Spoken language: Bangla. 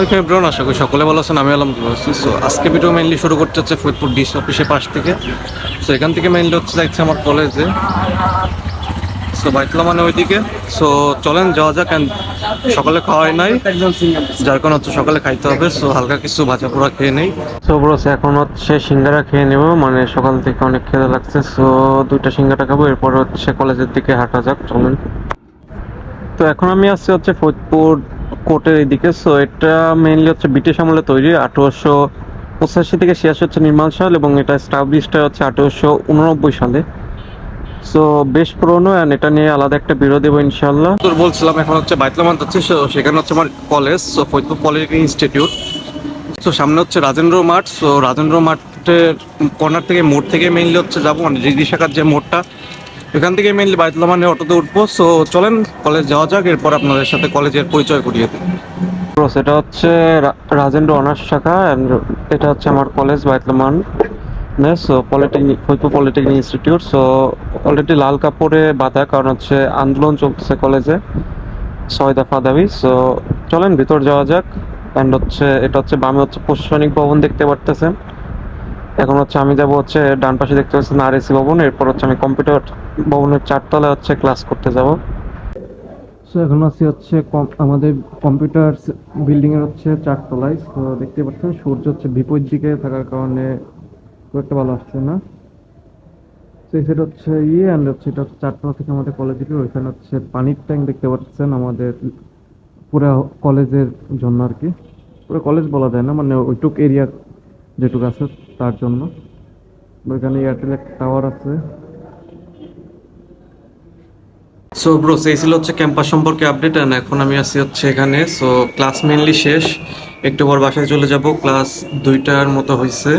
আলাইকুম এভরিওয়ান আশা করি সকলে ভালো আছেন আমি আছি। সো আজকে ভিডিও মেইনলি শুরু করতে হচ্ছে ফরিদপুর ডিস অফিসের পাশ থেকে। সো এখান থেকে মেইনলি হচ্ছে যাচ্ছে আমার কলেজে সো বাইকলা মানে ওইদিকে। সো চলেন, যাওয়া যাক, and সকালে খাওয়াই নাই। যার কারণে হচ্ছে সকালে খাইতে হবে। সো হালকা কিছু ভাজা পোড়া খেয়ে নেই। সো ব্রোস এখন হচ্ছে সিঙ্গারা খেয়ে নেব। মানে সকাল থেকে অনেক খেতে লাগছে। সো দুইটা সিঙ্গারা খাব। এরপর হচ্ছে কলেজের দিকে হাঁটা যাক। চলেন। তো এখন আমি আসছি হচ্ছে ফরিদপুর কোর্টের এদিকে সো এটা মেইনলি হচ্ছে ব্রিটিশ আমলে তৈরি, আঠারোশো পঁচাশি থেকে ছিয়াশি হচ্ছে নির্মাণ সাল এবং এটা স্টাবলিশটা হচ্ছে আঠারোশো উননব্বই সালে। সো বেশ পুরনো অ্যান্ড এটা নিয়ে আলাদা একটা ভিডিও দেবো ইনশাল্লাহ তোর বলছিলাম, এখন হচ্ছে বাইতলামান যাচ্ছে সেখানে হচ্ছে আমার college so Faridpur polytechnic institute so সামনে হচ্ছে রাজেন্দ্র মাঠ সো রাজেন্দ্র মাঠের কর্নার থেকে মোড় থেকে মেইনলি হচ্ছে যাব মানে ডিগ্রি শাখার যে মোড়টা এখান থেকে মেনলি বাইতুল্লাহ মানে অটোতে উঠবো। সো চলেন কলেজ যাওয়া যাক, এরপর আপনাদের সাথে কলেজের পরিচয় করিয়ে দিই। এটা হচ্ছে রাজেন্দ্র অনার্স শাখা এটা হচ্ছে আমার college বাইতলামান so polytechnic Faridpur polytechnic institute so already লাল কাপড়ে বাঁধা, কারণ হচ্ছে আন্দোলন চলতেছে কলেজে ছয় দফা দাবি সো চলেন, ভিতর যাওয়া যাক। অ্যান্ড হচ্ছে, এটা হচ্ছে বামে হচ্ছে প্রশাসনিক ভবন দেখতে পারতেছেন। এখন হচ্ছে আমি যাব হচ্ছে ডান পাশে দেখতে পাচ্ছেন আর এসি ভবন, এরপর হচ্ছে আমি কম্পিউটার ভবনের চারতলায় হচ্ছে ক্লাস করতে যাব। সো এখন আছি হচ্ছে আমাদের কম্পিউটার বিল্ডিং এর হচ্ছে চারতলায়। তো দেখতে পাচ্ছেন সূর্য হচ্ছে বিপরীত দিকে থাকার কারণে খুব একটা ভালো আসছে না। তো এই সাইড হচ্ছে ইয়ে অ্যান্ড হচ্ছে এটা হচ্ছে চারতলা থেকে আমাদের কলেজের ওইখানে হচ্ছে পানির ট্যাঙ্ক দেখতে পাচ্ছেন আমাদের পুরো কলেজের জন্য আর কি। পুরো কলেজ বলা যায় না মানে ওইটুক এরিয়া যেটুকু আছে তার জন্য। ওইখানে এয়ারটেল একটা টাওয়ার আছে। সো ব্রোস এই ছিল হচ্ছে ক্যাম্পাস সম্পর্কে আপডেট অ্যান্ড এখন আমি আছি হচ্ছে এখানে। সো ক্লাস মেনলি শেষ। একটু পর বাসায় চলে যাব। ক্লাস দুইটার মতো হয়েছে